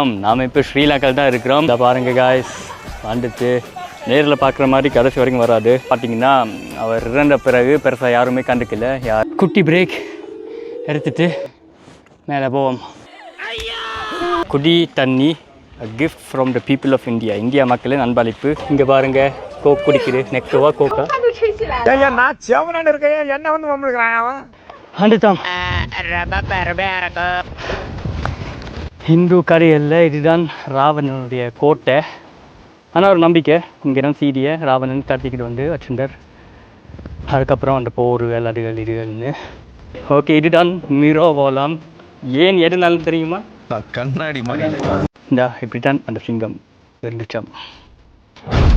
நாம இப்போ ஸ்ரீலங்காவில் தான் இருக்கிறோம். இதை பாருங்க காய்ஸ் வந்துட்டு நேரில் பார்க்குற மாதிரி கடைசி வரைக்கும் வராது. பார்த்தீங்கன்னா அவர் இறந்த பிறகு பெருசாக யாருமே கண்டுக்கல. யார்? குட்டி பிரேக் எடுத்துட்டு மேலே போவோம். குடி தண்ணி gift from the people of India India மக்களின் அன்பளிப்பு. இங்கே பாருங்க கோக் குடிக்குது. நெக்கவா கோக்கா நான் செவனன் இருக்கேன். என்ன வந்து அவன்? அண்டுதான் ஹிந்து கரையில் இதுதான் ராவணனுடைய கோட்டை. ஆனால் ஒரு நம்பிக்கை. இங்கே தான் சீடியை ராவணன் கடத்திக்கிட்டு வந்து வச்சிருந்தார் அதுக்கப்புறம் அந்த போர்கள் அதுகள் இதுகள்னு. ஓகே இதுதான் மிரோவாலாம் ஏன் எதுனாலும் தெரியுமா? கண்ணாடி மாதிரி. இந்த இப்படி தான் அந்த சிங்கம் இருந்துச்சாம்.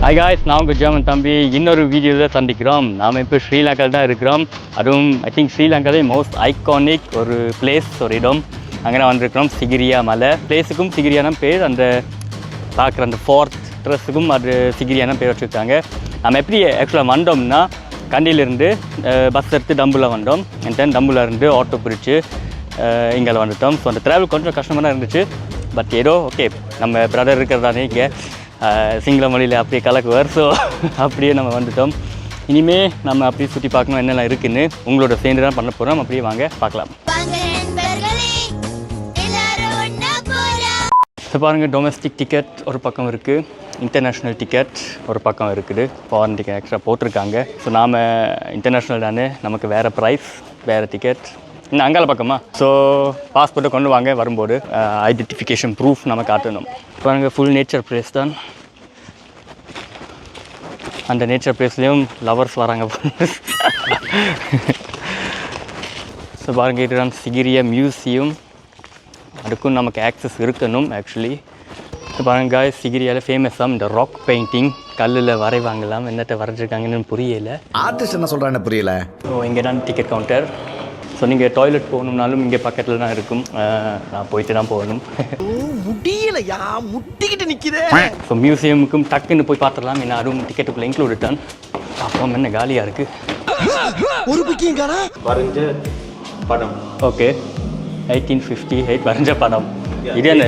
ஹாய் காய்ஸ் நான் உங்கள் ஜெர்மன் தம்பி. இன்னொரு வீடியோவில் சந்திக்கிறோம். நாம் இப்போ ஸ்ரீலங்காவில் தான் இருக்கிறோம். அதுவும் ஐ திங்க் ஸ்ரீலங்காவே மோஸ்ட் ஐகானிக் ஒரு பிளேஸ் ஒரு இடம். அங்கே வந்திருக்கிறோம். சிகிரியா மலை. பிளேஸுக்கும் சிகிரியான பேர். அந்த பார்க்குற அந்த ஃபோர்த் ட்ரெஸ்ஸுக்கும் அது சிகிரியான பேர் வச்சுருக்காங்க. நம்ம எப்படி ஆக்சுவலாக வந்தோம்னா கண்டியிலிருந்து பஸ் எடுத்து டம்புல வந்தோம். அண்ட் தென் டம்புல இருந்து ஆட்டோ பிடிச்சி இங்கே வந்துட்டோம். ஸோ அந்த ட்ராவல் கொஞ்சம் கஷ்டமாக தான் இருந்துச்சு. பட் ஏதோ ஓகே நம்ம பிரதர் இருக்கிறதானே இங்கே. சிங்கள மொழியில் அப்படியே கலக்குவார். ஸோ அப்படியே நம்ம வந்துட்டோம். இனிமேல் நம்ம அப்படியே சுற்றி பார்க்கணும் என்னெல்லாம் இருக்குதுன்னு உங்களோட சேர்ந்து தான் பண்ண போகிறோம் அப்படியே வாங்க பார்க்கலாம். ஸோ பாருங்கள் டொமஸ்டிக் டிக்கெட் ஒரு பக்கம் இருக்குது இன்டர்நேஷ்னல் டிக்கெட் ஒரு பக்கம் இருக்குது. ஃபாரின் டிக்கெட் எக்ஸ்ட்ரா போட்டிருக்காங்க. ஸோ நாம் இன்டர்நேஷ்னல் தானே நமக்கு வேறு ப்ரைஸ் வேறு டிக்கெட் இன்னும் அங்கால பக்கமா? ஸோ பாஸ்போர்ட்டை கொண்டு வாங்க வரும்போது ஐடென்டிஃபிகேஷன் ப்ரூஃப் நம்ம காட்டணும். பாருங்கள் ஃபுல் நேச்சர் பிளேஸ் தான். அந்த நேச்சர் பிளேஸ்லேயும் லவர்ஸ் வராங்க ஸோ பாருங்கள் இதுதான் சிகிரிய மியூசியம் அதுக்கும் நமக்கு ஆக்சஸ் இருக்கணும் ஆக்சுவலி பாருங்க சிகிரியாவில் ஃபேமஸாக இந்த ராக் பெயிண்டிங் கல்லில் வரைவாங்கலாம் என்னத்தை வரைஞ்சிருக்காங்கன்னு புரியல. ஆர்டிஸ்ட் என்ன சொல்றான்னு புரியல. ஸோ இங்கே தான் டிக்கெட் கவுண்டர் ஸோ நீங்கள் டாய்லெட் போகணும்னாலும் இங்கே பக்கத்தில் தான் இருக்கும். நான் போயிட்டு தான் போகணும். முடியலையா முட்டிக்கிட்டு நிக்குதே. ஸோ மியூசியமுக்கும் டக்குன்னு போய் பார்த்துடலாம். ஏன்னா அதுவும் டிக்கெட்டுக்குள்ளே இன்க்ளூட் தான். அப்புறம் என்ன காலியாக இருக்குது ஒரு புக்கிங் காணா வரைஞ்ச படம். ஓகே எயிட்டீன் ஃபிஃப்டி எயிட் வரைஞ்ச படம். இது என்ன?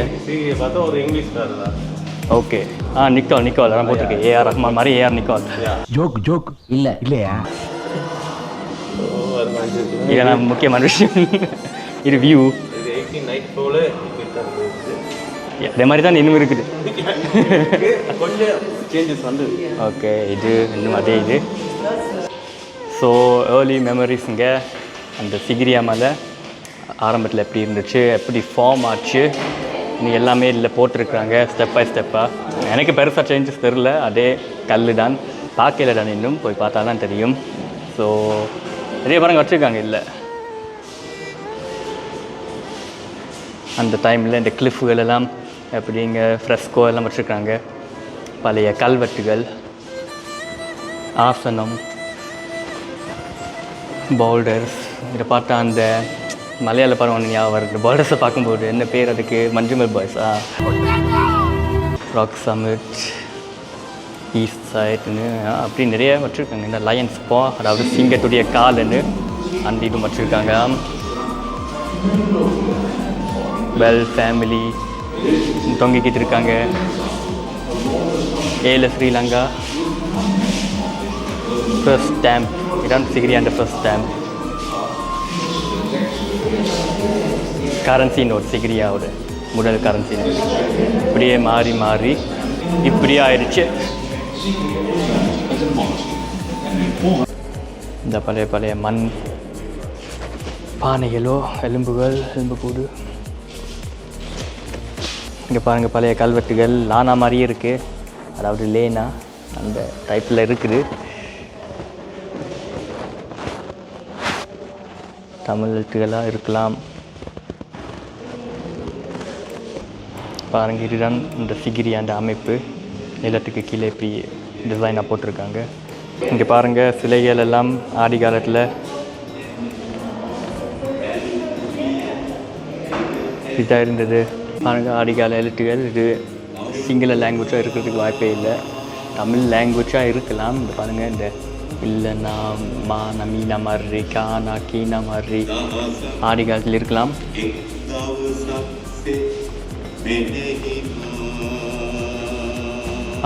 ஓகே ஆ நிக்கோல் நிக்கோல் அதான் போட்டிருக்கு. ஏஆர் ரஹ்மான் மாதிரி ஏஆர் நிக்கோல். ஜோக் ஜோக் இல்ல. இல்லையா? அது வரைஞ்சிருக்கு இதெல்லாம் முக்கியமான விஷயம். இது வியூ இது அதே மாதிரி தான் இன்னும் இருக்குது. ஓகே இது இன்னும் அதே இது. ஸோ ஏர்லி மெமரிஸுங்க அந்த சிகிரியா மலை. ஆரம்பத்தில் எப்படி இருந்துச்சு எப்படி ஃபார்ம் ஆச்சு இன்னும் எல்லாமே இதில் போட்டிருக்கிறாங்க ஸ்டெப் பை ஸ்டெப்பாக எனக்கு பெருசாக சேஞ்சஸ் தெரில அதே கல் தான் பார்க்கல தான் இன்னும் போய் பார்த்தா தான் தெரியும். ஸோ நிறைய பாருங்க வச்சுருக்காங்க இல்லை அந்த டைமில் இந்த கிளிஃபுகள் எல்லாம் எப்படிங்க ஃப்ரெஸ்கோ எல்லாம் வச்சுருக்காங்க. பழைய கல்வெட்டுகள் ஆசனம் பவுல்டர்ஸ் இதை பார்த்தா அந்த மலையாள படம் ஒன்று ஞாபகம் வருது. பவுல்டர்ஸை பார்க்கும்போது என்ன பேர் அதுக்கு? மஞ்சுமல் பாய்ஸா ராக் சமிட் ஈஸ்ட் சைட்னு அப்படி நிறைய வச்சுருக்காங்க. இந்த லயன்ஸ் போ அதாவது சிங்கத்துடைய காலுன்னு அந்த இதுவும் வச்சுருக்காங்க. வெல் ஃபேமிலி தொங்கிக்கிட்டு இருக்காங்க. ஏல ஸ்ரீலங்கா. ஃபர்ஸ்ட் ஸ்டாம்ப் இதான் அந்த ஃபர்ஸ்ட் ஸ்டாம்ப் கரன்சி நோட் சிகிரியாவோட முதல் கரன்சி நோட் இப்படியே மாறி மாறி இப்படியே ஆயிடுச்சு. இந்த பழைய பழைய மண் பானைகளோ எலும்புகள் எலும்புக்கூடு. இங்கே பாருங்கள் பழைய கல்வெட்டுகள் லானா மாதிரியே இருக்குது அதாவது லேனா அந்த டைப்பில் இருக்குது. தமிழ் எழுத்துக்களாக இருக்கலாம். பாருங்க இதுதான் இந்த சிகிரி அந்த அமைப்பு நிலத்துக்கு கீழே இப்படி டிசைனாக போட்டிருக்காங்க. இங்கே பாருங்கள் சிலைகள் எல்லாம் ஆதி காலத்தில் இதாக இருந்தது. பாருங்க ஆதிகால எழுத்துகள் இது சிங்கள லாங்குவேஜாக இருக்கிறதுக்கு வாய்ப்பே இல்லை. தமிழ் லாங்குவேஜாக இருக்கலாம். இந்த பாருங்கள் இந்த இல்லைனா மா நமீனா மாதிரி கானா கீனா மாதிரி ஆதி காலத்தில் இருக்கலாம்.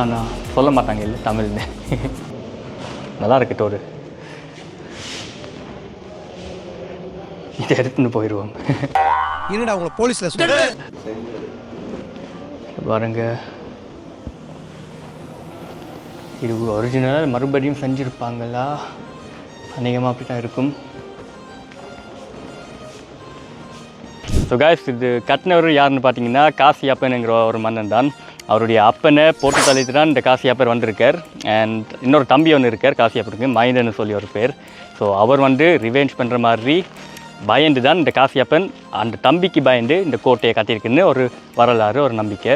ஆனால் சொல்ல மாட்டாங்க இல்லை தமிழ்னு நல்லா இருக்கட்டும் ஒரு இதை எடுத்துன்னு போயிடுவோம் என்னடா உங்களை போலீஸ்ல பாருங்க. இது ஒரிஜினலாக மறுபடியும் செஞ்சுருப்பாங்களா? அநேகமாக அப்படி தான் இருக்கும். ஸோ காய்ஸ் இது கட்டினவர் யாருன்னு பார்த்தீங்கன்னா காசி அப்பனுங்கிற ஒரு மன்னன் தான். அவருடைய அப்பனை போட்டு தள்ளிட்டு தான் இந்த காசி அப்பர் வந்திருக்கார். அண்ட் இன்னொரு தம்பி ஒன்று இருக்கார் காசி அப்பருக்கு மைந்தன்னு சொல்லி ஒரு பேர். ஸோ அவர் வந்து ரிவெஞ்ச் பண்ணுற மாதிரி பயந்து தான் இந்த காசி அப்பன் அந்த தம்பிக்கு பயந்து இந்த கோட்டையை கட்டியிருக்குன்னு ஒரு வரலாறு ஒரு நம்பிக்கை.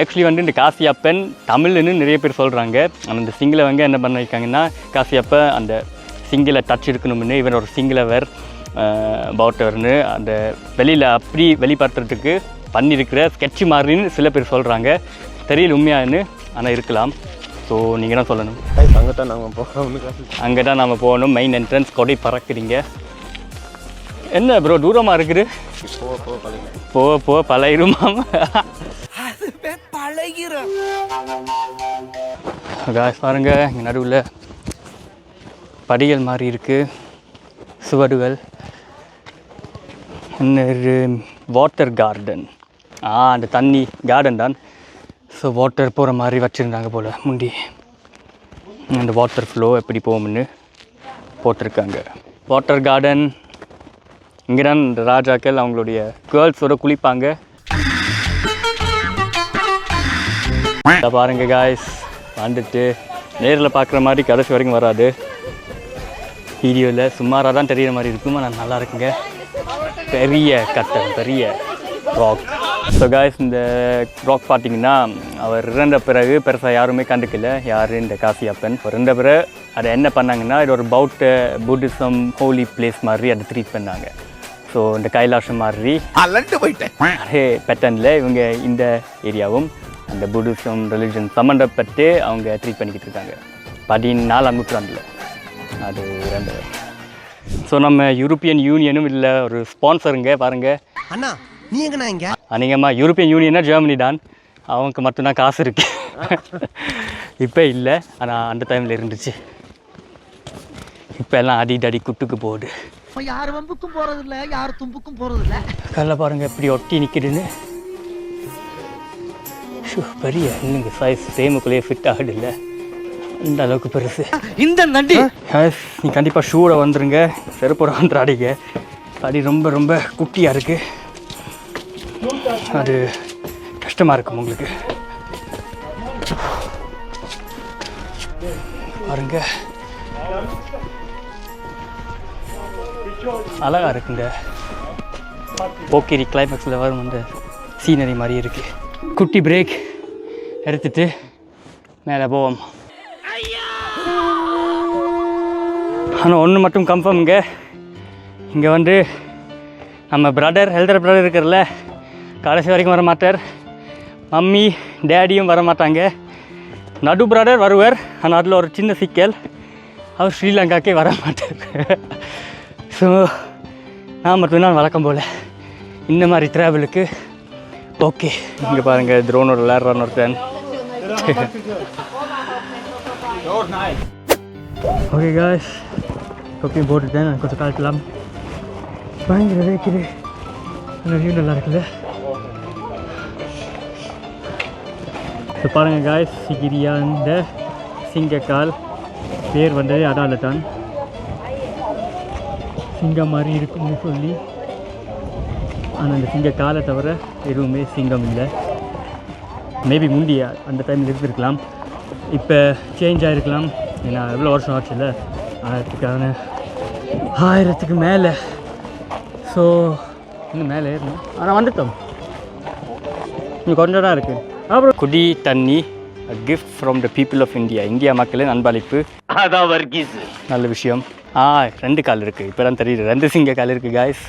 ஆக்சுவலி வந்து இந்த காசியப்பன் தமிழ்னு நிறைய பேர் சொல்கிறாங்க ஆனால் இந்த சிங்களவங்க என்ன பண்ணியிருக்காங்கன்னா காசியப்ப அந்த சிங்கிள டச் இருக்கணும்னு இவன் ஒரு சிங்களவர் பவுட்டர்னு அந்த வெளியில் அப்படி வெளிப்படுத்துறதுக்கு பண்ணியிருக்கிற ஸ்கெட்ச் மாதிரின்னு சில பேர் சொல்கிறாங்க தெரியல உண்மையான்னு ஆனால் இருக்கலாம். ஸோ நீங்கள் தான் சொல்லணும். அங்கே தான் நாங்கள் காசு அங்கே தான் நம்ம போகணும். மெயின் என்ட்ரன்ஸ் கொடை பறக்குறீங்க. என்ன ப்ரோ தூரமாக இருக்குது? போக போக பழகி போக போக பழகிருமாம் காய்ஸ் பாருங்க இங்கே நடுவில். படிகள் மாதிரி இருக்குது சுவடுகள். இன்னொரு வாட்டர் கார்டன் ஆ அந்த தண்ணி கார்டன் தான். ஸோ வாட்டர் போகிற மாதிரி வச்சுருந்தாங்க போல் முண்டி. அந்த வாட்டர் ஃப்ளோ எப்படி போகும்னு போட்டிருக்காங்க. வாட்டர் கார்டன் இங்கே தான் இந்த ராஜாக்கள் அவங்களுடைய கேர்ள்ஸோட குளிப்பாங்க. இதை பாருங்க காய்ஸ் வந்துட்டு நேரில் பார்க்குற மாதிரி கடைசி வரைக்கும் வராது. வீடியோவில் சுமாராக தான் தெரியிற மாதிரி இருக்கும்? ஆனால் நல்லா இருக்குங்க. பெரிய கட்டம் பெரிய ராக் ஸோ காய்ஸ் இந்த ராக் பார்த்தீங்கன்னா அவர் இறந்த பிறகு பெருசாக யாருமே கண்டுக்கல. யார்? இந்த காசியப்பன் அவர் இறந்த பிறகு அதை என்ன பண்ணாங்கன்னா இது ஒரு பௌத்த புத்திசம் ஹோலி பிளேஸ் மாதிரி அதை ட்ரீட் பண்ணாங்க. ஸோ இந்த கைலாசம் மாதிரி அலண்டு போயிட்டேன். அதே பேட்டர்னில் இவங்க இந்த ஏரியாவும் அந்த புத்திசம் ரிலிஜன் சம்மந்தப்பட்டு அவங்க ட்ரீட் பண்ணிக்கிட்டு இருக்காங்க. பதினாலாம் நூற்றாண்டில். அது ரெண்டு. ஸோ நம்ம யூரோப்பியன் யூனியனும் இல்லை ஒரு ஸ்பான்சருங்க பாருங்கள் அண்ணா நீ எங்கண்ணா இங்க? அநேகமாக யூரோப்பியன் யூனியனா ஜெர்மனி தான். அவங்களுக்கு மட்டும்தான் காசு இருக்கு. இப்போ இல்லை ஆனால் அந்த டைமில் இருந்துச்சு. இப்போ எல்லாம் அடி அடி குட்டுக்கு போகுது. யார் வம்புக்கும் போறது இல்ல யார் தும்புக்கும் இல்ல கல்ல பாருங்க எப்படி ஒட்டி நிற்கிதுன்னு ஷூ, பெரிய இல்லைங்க சைஸ் சேமுக்குள்ளேயே ஃபிட் ஆகுது இல்லை. அந்த அளவுக்கு பெருசு. இந்த நண்டி. நீ கண்டிப்பாக ஷூவோட வந்துருங்க. செருப்போட வந்துடாதீங்க. அடி ரொம்ப ரொம்ப குட்டியாக இருக்கு. அது கஷ்டமாக இருக்கும் உங்களுக்கு. பாருங்க. அழகா இருக்குங்க. போக்கிரி கிளைமேக்ஸில் வரும் அந்த சீனரி மாதிரி இருக்கு. குட்டி பிரேக் எடுத்துட்டு மேலே போவோம். ஆனால் ஒன்று மட்டும் கன்ஃபார்ம் இங்கே வந்து நம்ம பிரதர் ஹெல்தர் பிரதர் இருக்கிறல கடைசி வரைக்கும் வர மாட்டார். மம்மி டேடியும் வர மாட்டாங்க. நடு பிரதர் வருவார் ஆனால் அதில் ஒரு சின்ன சிக்கல். அவர் ஸ்ரீலங்காக்கே வர மாட்டார். ஸோ நான் மட்டும்தான் வழக்கம் போல். இந்த மாதிரி ட்ராவலுக்கு ஓகே இங்கே பாருங்கள் ட்ரோனோட விளையாடுறான்னு ஒருத்தன். ஓகே காய்ஸ் தொப்பியும் போட்டுட்டேன் நான் கொஞ்சம் காட்டலாம் பயங்கர வேக்குது வியூ நல்லா இருக்குல்ல இப்போ பாருங்கள் காய்ஸ் சிகிரியா இந்த சிங்கக்கால். பேர் வந்ததே அதால தான் சிங்கம் மாதிரி இருக்கும்னு சொல்லி. ஆனால் அந்த சிங்க காலை தவிர எதுவுமே சிங்கம் இல்லை. மேபி முந்தியா அந்த டைமில் இருந்திருக்கலாம். இப்போ சேஞ்ச் ஆகிருக்கலாம் ஏன்னா எவ்வளோ வருஷம் ஆச்சுல்ல? அதுக்கான ஆயிரத்துக்கு மேலே. ஸோ இன்னும் மேலே ஏறணும். ஆனால் வந்துட்டோம். இன்னும் கொஞ்சம் தான் இருக்குது அப்புறம் குடி தண்ணி gift from the people of India India மக்களின் அன்பளிப்பு. அதான் வர்கீஸ் நல்ல விஷயம். ஆ ரெண்டு கால் இருக்குது இப்போ தான் தெரியுது. ரெண்டு சிங்க கால் இருக்குது காய்ஸ்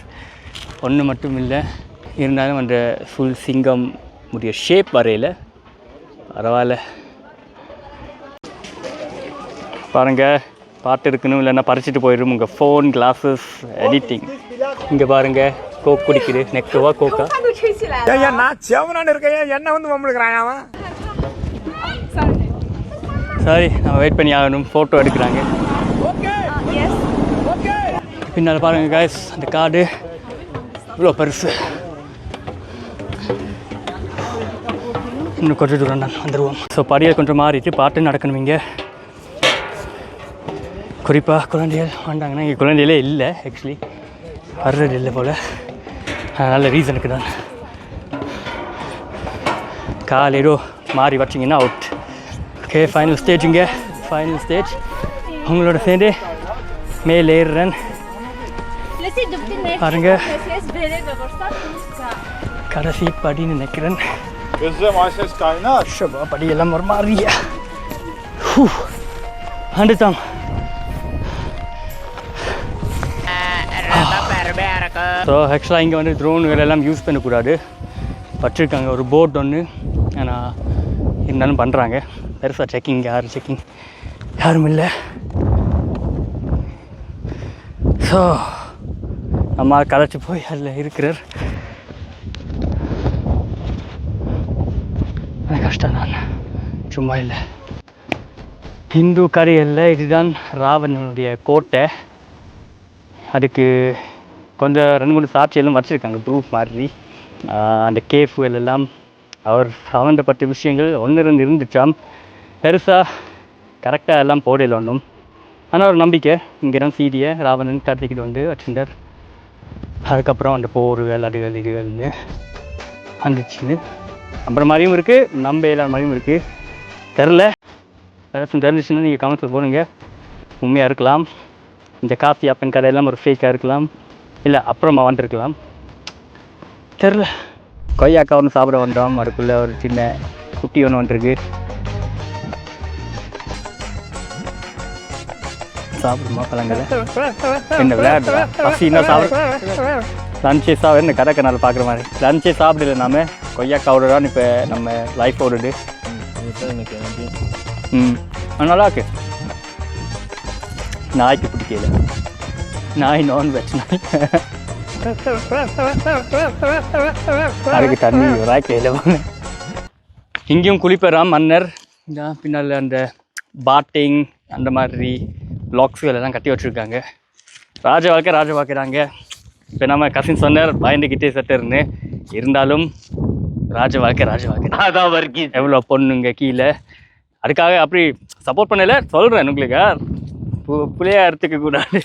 ஒன்று மட்டும் இல்லை. இருந்தாலும் அந்த ஃபுல் சிங்கம் உடைய ஷேப் வரையில் பரவாயில்ல. பாருங்க. பாட்டு இருக்கணும் இல்லைன்னா பறிச்சுட்டு போயிடும். உங்கள் ஃபோன் கிளாஸஸ் எடிட்டிங் இங்கே பாருங்கள் கோக் குடிக்குது. நெக்கவா கோக்கா ஐயா நான் செவனான்னு இருக்கேன். என்ன வந்து வம்பிழுக்கிறான் அவன்? சாரி நம்ம வெயிட் பண்ணி ஆகணும். ஃபோட்டோ எடுக்கிறாங்க. பின்னால் பாருங்க காய்ஸ் அந்த காடு இவ்வளோ பெருசு. இன்னும் கொஞ்சம் தூரம் தான் வந்துடுவோம் ஸோ படியில் கொஞ்சம் மாறிட்டு பாட்டு நடக்கணும் இங்கே. குறிப்பாக குழந்தைகள் வந்தாங்கன்னா இங்கே குழந்தைகளே இல்லை ஆக்சுவலி வர்றது இல்லை போல். நல்ல ரீசனுக்கு தான். கால் ஏதோ மாறி வச்சிங்கன்னா அவுட் ஓகே ஃபைனல் ஸ்டேஜ் இங்கே. ஃபைனல் ஸ்டேஜ் உங்களோட சேர்ந்து மேலே ஏறுறேன். பாருங்க. கடைசி படின்னு நினைக்கிறேன். படியெல்லாம் ஒரு மாதிரியா. ஸோ ஆக்சுவலாக இங்கே வந்து ட்ரோன்கள் எல்லாம் யூஸ் பண்ணக்கூடாது. வச்சுருக்காங்க ஒரு போட் ஒன்று ஆனால் இருந்தாலும் பண்ணுறாங்க பெருசாக செக்கிங் யார் செக்கிங் யாரும் இல்லை. ஸோ நம்ம கலைச்சி போய் அதில் இருக்கிறார். கஷ்டம் தான். சும்மா இல்லை. ஹிந்து கரையில் இதுதான் ராவணனுடைய கோட்டை. அதுக்கு கொஞ்சம் ரெண்டு மூணு சாட்சியெல்லாம் வச்சுருக்காங்க ப்ரூஃப் மாதிரி. அந்த கேஃபுகள் எல்லாம். அவர் சம்மந்தப்பட்ட விஷயங்கள் ஒன்று ரெண்டு இருந்துச்சாம் பெருசாக கரெக்டாக எல்லாம் போடல ஒன்றும். ஆனால் ஒரு நம்பிக்கை. இங்கே தான் சீடியை ராவணன் கடத்திக்கிட்டு வந்து வச்சுருந்தார். அதுக்கப்புறம் அந்த போர்கள் அதுகள் இதுகள்னு வந்துச்சுன்னு. அப்புறம் மாதிரியும் இருக்குது நம்ப இல்லாத மாதிரியும் இருக்குது தெரில. ஏதாச்சும் தெரிஞ்சிச்சுன்னா நீங்கள் கமெண்ட்ஸில் போடுங்க. உண்மையாக இருக்கலாம். இந்த காஃபி அப்பன் கடையெல்லாம் ஒரு ஃபேக்காக இருக்கலாம். இல்லை அப்புறமா வந்துருக்கலாம் தெரில. கொய்யாக்கா ஒன்று சாப்பிட வந்தோம். அதுக்குள்ளே ஒரு சின்ன குட்டி ஒன்று வந்துருக்கு. சாப்பிடுமா பழங்களை? என்ன விளையாடுறா? பசி சாப்பிட லஞ்சே சாப்பிட என்ன கடை கனால் பார்க்குற மாதிரி லஞ்சே சாப்பிடல நாம. கொய்யாக்காவோட தான் இப்போ நம்ம லைஃப் ஓடுது. ம். நல்லா இருக்கு. நாய்க்கு பிடிக்கல. நாய் நான்வெஜ் நாய் அதுக்கு தண்ணி ராய்க்கையில் இங்கேயும் குளிப்பெறாம் மன்னர். இதான் பின்னால் அந்த பாட்டிங் அந்த மாதிரி பிளாக்ஸுகள் எல்லாம் கட்டி வச்சுருக்காங்க. ராஜ வாழ்க்கை ராஜ வாழ்க்கைறாங்க இப்போ நம்ம கசின் சொன்னார் பயந்துக்கிட்டே சட்டர்னு இருந்தாலும் ராஜ வாழ்க்கை ராஜ வாழ்க்கை. அதான் வர்கீஸ் எவ்வளோ பொண்ணுங்க கீழே. அதுக்காக அப்படி சப்போர்ட் பண்ணல சொல்கிறேன் உங்களுக்கு பு புள்ளையா எடுத்துக்க கூடாது.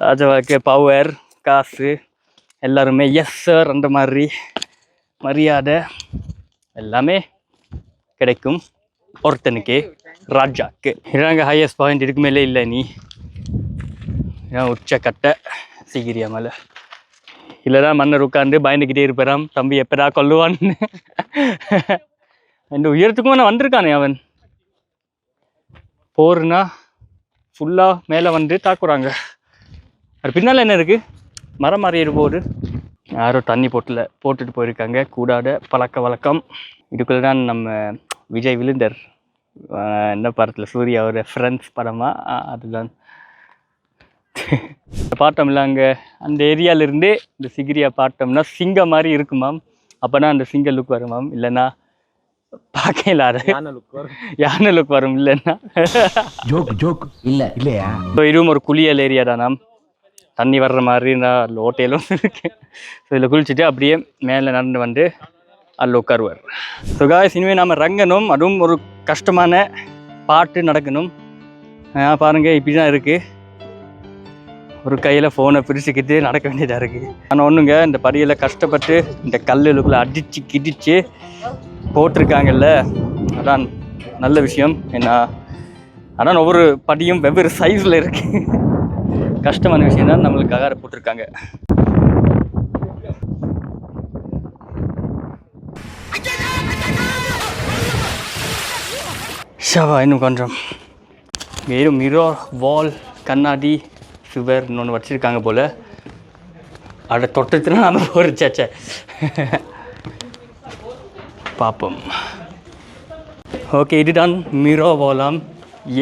ராஜாவாக்கு பவர் காசு எல்லாருமே எஸ் சார் அந்த மாதிரி மரியாதை எல்லாமே கிடைக்கும் ஒருத்தனுக்கு ராஜாக்கு. இதாங்க ஹையஸ்ட் பாயிண்ட் இதுக்கு மேலே இல்லை நீ. இதான் உச்சக்கட்டை சீக்கிரியா மேலே. இல்லைதான் மன்னர் உட்காந்து பயந்துக்கிட்டே இருப்பாராம் தம்பி எப்படா கொல்லுவான்னு இந்த உயரத்துக்கும் நான் வந்திருக்கானே அவன். போர்னா ஃபுல்லாக மேலே வந்து தாக்குறாங்க. அது பின்னால் என்ன இருக்குது மரம் மாறிடு போகுது. யாரோ தண்ணி போட்டில் போட்டுட்டு போயிருக்காங்க. கூடாத பழக்க வழக்கம். இதுக்குள்ள தான் நம்ம விஜய் விழுந்தர். என்ன படத்தில்? சூர்யாவோட ஃப்ரெண்ட்ஸ் படமாக அதுதான். பார்த்தோம்ல அங்கே அந்த ஏரியாவிலேருந்தே இந்த சிகிரியா பார்த்தோம்னா சிங்கம் மாதிரி இருக்குமாம் அப்போனா அந்த சிங்க லுக் வருமாம் இல்லைன்னா பார்க்க இல்லாத யானை லுக் வரும். இல்லைன்னா ஜோக் ஜோக் இல்ல இல்லையா ஸோ இதுவும் ஒரு குளியல் ஏரியா தானாம் தண்ணி வர்ற மாதிரி நான் அதில் ஹோட்டலும் இருக்கு ஸோ இதில் குளிச்சுட்டு அப்படியே மேலே நடந்து வந்து அதில் உட்காருவார். ஸோ காய்ஸ் இனிமேல் நாம் ரங்கணும் அதுவும் ஒரு கஷ்டமான பாட்டு நடக்கணும். பாருங்கள் இப்படி தான் இருக்குது ஒரு கையில் ஃபோனை பிரிச்சுக்கிட்டு நடக்க வேண்டியதாக இருக்குது ஆனால் ஒன்றுங்க இந்த படியில் கஷ்டப்பட்டு இந்த கல்லுக்குள்ளே அடித்து கிடித்து போட்டிருக்காங்கல்ல? அதான் நல்ல விஷயம். ஏன்னா அதான் ஒவ்வொரு படியும் வெவ்வேறு சைஸில் இருக்குது கஷ்டமான விஷயம் தான் நம்மளுக்காக அதை போட்டிருக்காங்க. ஷவா இன்னும் கொஞ்சம். வெறும் மிரோ வால் கண்ணாடி சுவர் இன்னொன்று வச்சுருக்காங்க போல். அதை தொட்டத்துல நம்ம பொறிச்சாச்சே பார்ப்போம் ஓகே இதுதான் மிரோ வாலாம்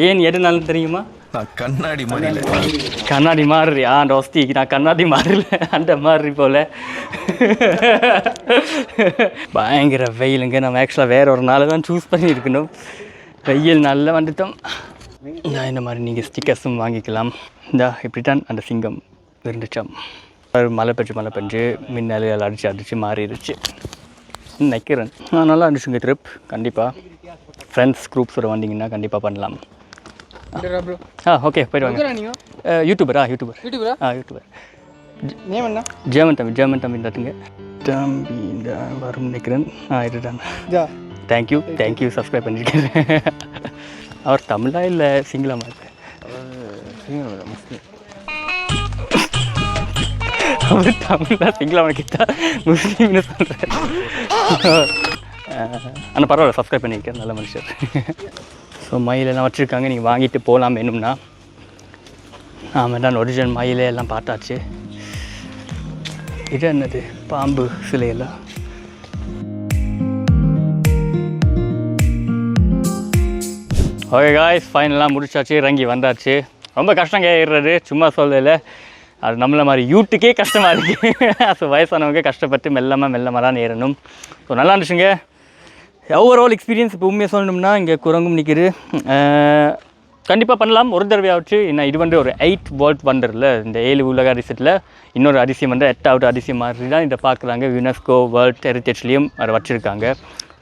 ஏன் எதுனாலும் தெரியுமா? நான் கண்ணாடி மணியில கண்ணாடி மாறுறியா அந்த ஒஸ்தி நான் கண்ணாடி மாறல. அந்த மாதிரி போல. பயங்கர வெயிலுங்க. நம்ம ஆக்சுவலாக வேற ஒரு நாள் தான் சூஸ் பண்ணியிருக்கணும். வெயில் நல்லா வந்துட்டோம். நான் இந்த மாதிரி நீங்கள் ஸ்டிக்கர்ஸும் வாங்கிக்கலாம். இந்த இப்படி தான் அந்த சிங்கம் இருந்துச்சோம். மழை பெஞ்சு மழை பெஞ்சு மின்னல் எல்லாம் அடிச்சு அடிச்சு மாறிடுச்சு. நைக்கிறேன் நான் நல்லா இருந்துச்சுங்க ட்ரிப் கண்டிப்பாக ஃப்ரெண்ட்ஸ் குரூப்ஸோட வந்தீங்கன்னா கண்டிப்பாக பண்ணலாம். ஆ ஓகே போயிட்டு வாங்க அஹ், யூடியூபரா யூடியூபர் யூடியூபரா ஆ யூடியூபர் நேம் என்ன ஜெர்மன் தம்பி ஜெர்மன் தம்பி தட்டுங்க தம்பி இந்த வரும் நினைக்கிறேன் ஆ இதுதான் தேங்க்யூ தேங்க்யூ சப்ஸ்கிரைப் பண்ணியிருக்கேன் அவர் தமிழா இல்லை சிங்களமா இருக்கு அவர் தமிழா சிங்களமா கிட்டா முஸ்லீம்னு சொல்கிறார் ஆனால் பரவாயில்ல சப்ஸ்கிரைப் பண்ணியிருக்கேன் நல்ல மனுஷர் ஸோ மயிலெல்லாம் வச்சுருக்காங்க. நீங்கள் வாங்கிட்டு போகலாம் வேணும்னா. ஆமாம் தான் ஒரிஜினல் மயிலே எல்லாம் பார்த்தாச்சு. இது என்னது? பாம்பு சிலையெல்லாம் ஓகே காய்ஸ் ஃபைனலாக முடிச்சாச்சு. இறங்கி வந்தாச்சு. ரொம்ப கஷ்டம் ஏறுறது சும்மா சொல்லல. அது நம்மளை மாதிரி யூட்டுக்கே கஷ்டமாக இருக்குது ஸோ வயசானவங்க கஷ்டப்பட்டு மெல்லமாக மெல்லமாக தான் ஏறணும். ஸோ நல்லா இருந்துச்சுங்க. ஓவரால் எக்ஸ்பீரியன்ஸ் இப்போ உண்மையாக சொல்லணும்னா இங்கே குரங்கும் நிற்கிது கண்டிப்பாக பண்ணலாம். ஒரு தடவையாச்சு என்ன இது வந்து ஒரு எயிட் வேர்ல்ட் வண்டரில் இந்த ஏழு உலக அரிசியத்தில் இன்னொரு அதிசயம் வந்து எட்டாவது அதிசயம் மாதிரி தான் இதை பார்க்குறாங்க. யுனெஸ்கோ வேர்ல்ட் ஹெரிட்டேஜ்லேயும் அதை வச்சுருக்காங்க.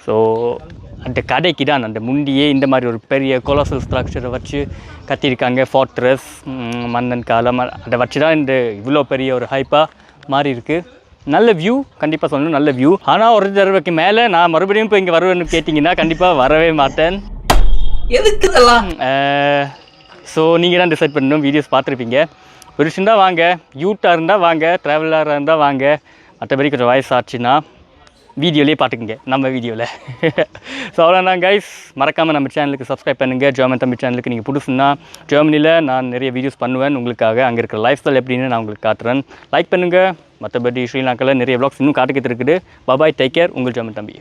ஸோ அந்த கடைக்கு தான் அந்த முண்டியே இந்த மாதிரி ஒரு பெரிய கொலோசல் ஸ்ட்ரக்சரை வச்சு கட்டியிருக்காங்க. ஃபார்ட்ரஸ் மன்னன் காலம் அதை வச்சு தான் இந்த இவ்வளோ பெரிய ஒரு ஹைப்பாக மாறி இருக்குது நல்ல வியூ கண்டிப்பாக சொல்லணும் நல்ல வியூ ஆனால் ஒரு தடவைக்கு மேலே நான் மறுபடியும் இப்போ இங்கே வருவேன்னு கேட்டிங்கன்னா கண்டிப்பாக வரவே மாட்டேன். எதுக்கு இதெல்லாம்? ஸோ நீங்கள் தான் டிசைட் பண்ணணும் வீடியோஸ் பார்த்துருப்பீங்க. புருஷன் தான் வாங்க யூட்டாக இருந்தால் வாங்க ட்ராவலராக இருந்தால் வாங்க. மற்றபடி கொஞ்சம் வயசாச்சுன்னா வீடியோலேயே பார்த்துக்குங்க நம்ம வீடியோவில் ஸோ அவ்வளோதான் கைஸ் மறக்காமல் நம்ம சேனலுக்கு சப்ஸ்கிரைப் பண்ணுங்கள் ஜெர்மன் தமிழ் சேனலுக்கு நீங்கள் புதுசுன்னா ஜெர்மனியில் நான் நிறைய வீடியோஸ் பண்ணுவேன். உங்களுக்காக அங்கே இருக்கிற லைஃப் ஸ்டைல் எப்படின்னு நான் உங்களுக்கு காட்டுறேன். லைக் பண்ணுங்கள் மற்றபடி ஸ்ரீலங்காவில் நிறைய vlogs இன்னும் காட்டுக்கிட்டு இருக்குது. பபாய் டேக் கேர் உங்கள் ஜெர்மன் தம்பி